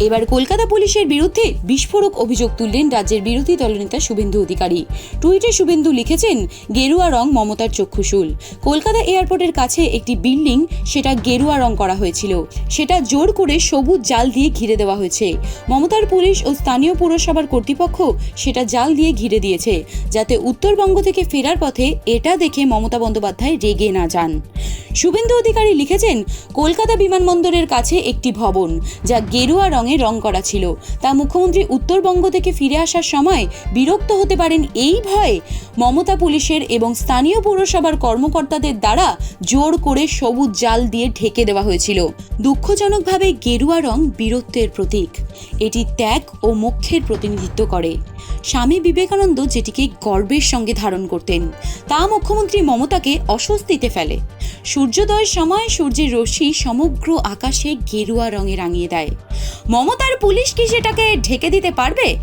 এবার কলকাতা পুলিশের বিরুদ্ধে বিস্ফোরক অভিযোগ তুললেন রাজ্যের বিরোধী দলনেতা শুভেন্দু অধিকারী। টুইটে শুভেন্দু লিখেছেন, গেরুয়া রং মমতার চক্ষুশূল। কলকাতা এয়ারপোর্টের কাছে একটি বিল্ডিং, সেটা গেরুয়া রং করা হয়েছিল। সেটা জোর করে সবুজ জাল দিয়ে ঘিরে দেওয়া হয়েছে। মমতার পুলিশ ও স্থানীয় পুরসভার কর্তৃপক্ষ সেটা জাল দিয়ে ঘিরে দিয়েছে, যাতে উত্তরবঙ্গ থেকে ফেরার পথে এটা দেখে মমতা বন্দ্যোপাধ্যায় রেগে না যান। শুভেন্দু অধিকারী লিখেছেন, কলকাতা বিমানবন্দরের কাছে একটি ভবন, যা গেরুয়া রঙে রং করা ছিল। তা মুখ্যমন্ত্রী উত্তরবঙ্গ থেকে ফিরে আসার সময় বিরক্ত হতে পারেন এই ভয়ে। মমতা পুলিশের এবং স্থানীয় পৌরসভার কর্মকর্তাদের দ্বারা জোর করে সবুজ জাল দিয়ে ঢেকে দেওয়া হয়েছিল। দুঃখজনকভাবে গেরুয়া রং বীরত্বের প্রতীক। এটি ত্যাগ ও মোক্ষের প্রতিনিধিত্ব করে। স্বামী বিবেকানন্দ যেটিকে গর্বের সঙ্গে ধারণ করতেন, তা মুখ্যমন্ত্রী মমতাকে অস্বস্তিতে ফেলে। সূর্যোদয়ের সময় সূর্যের রশ্মি সমগ্র আকাশে গেরুয়া রঙে রাঙিয়ে দেয়। মমতার পুলিশ কি সেটাকে ঢেকে দিতে পারবে?